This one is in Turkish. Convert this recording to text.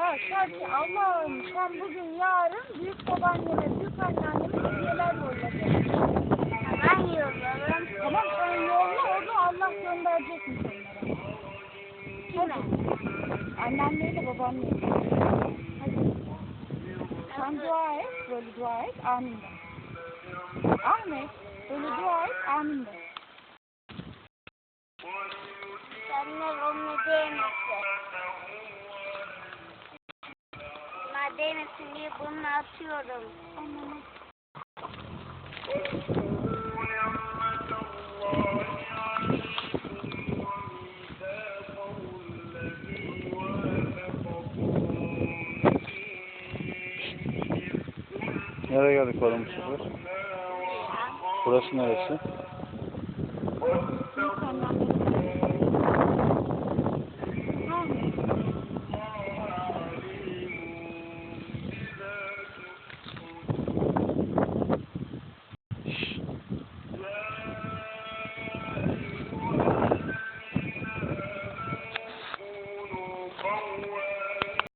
Ya şarkı Allah'ım sen bugün yarın büyük babaanneme, büyük anneanneme hediyeler yolladı. Ben yiyorum. Tamam sen yolla onu Allah gönderecek mi onlara? Kime? Anneanneyle babaanneyle. Hadi. Sen dua et, böyle dua et, amin de. Ahmet, böyle dua et, amin de. Senler onu değmesin. Bunlar değmesin diye bunu atıyorum. Nereye geldik oğlum bu sefer? Burası neresi?